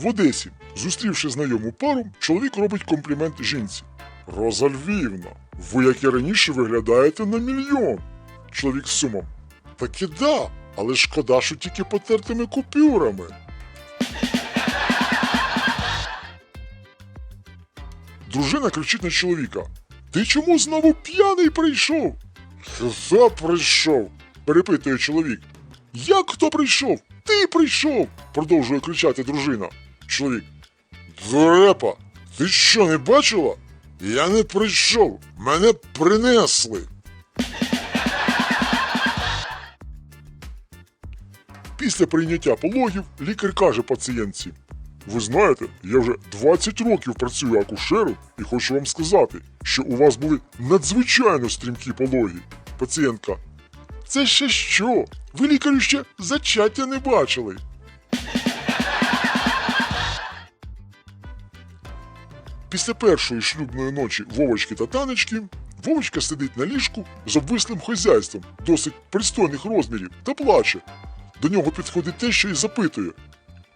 В Одесі, зустрівши знайому пару, чоловік робить комплімент жінці. Роза Львівна, ви як і раніше виглядаєте на мільйон. Чоловік з сумом. Так і да, але шкода, що тільки потертими купюрами. Дружина кричить на чоловіка. Ти чому знову п'яний прийшов? Хто прийшов? перепитує чоловік. Як хто прийшов? Ти прийшов. продовжує кричати дружина. Чоловік. Дурепа, ти що не бачила? Я не прийшов, мене принесли. Після прийняття пологів лікар каже пацієнтці: Ви знаєте, я вже 20 років працюю акушером і хочу вам сказати, що у вас були надзвичайно стрімкі пологи. Пацієнтка. Це ще що? Ви лікарю ще зачаття не бачили. Після першої шлюбної ночі Вовочки та Танечки Вовочка сидить на ліжку з обвислим хазяйством досить пристойних розмірів та плаче. До нього підходить те, що і запитує: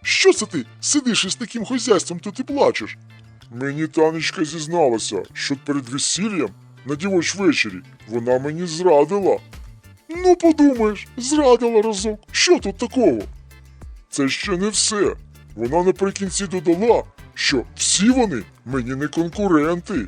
Що це ти сидиш із таким хазяйством, то ти плачеш? Мені Танечка зізналася, що перед весіллям на дівоч вечері вона мені зрадила. Ну, подумаєш, зрадила разок. Що тут такого? Це ще не все. Вона наприкінці додала, що всі вони мені не конкуренти.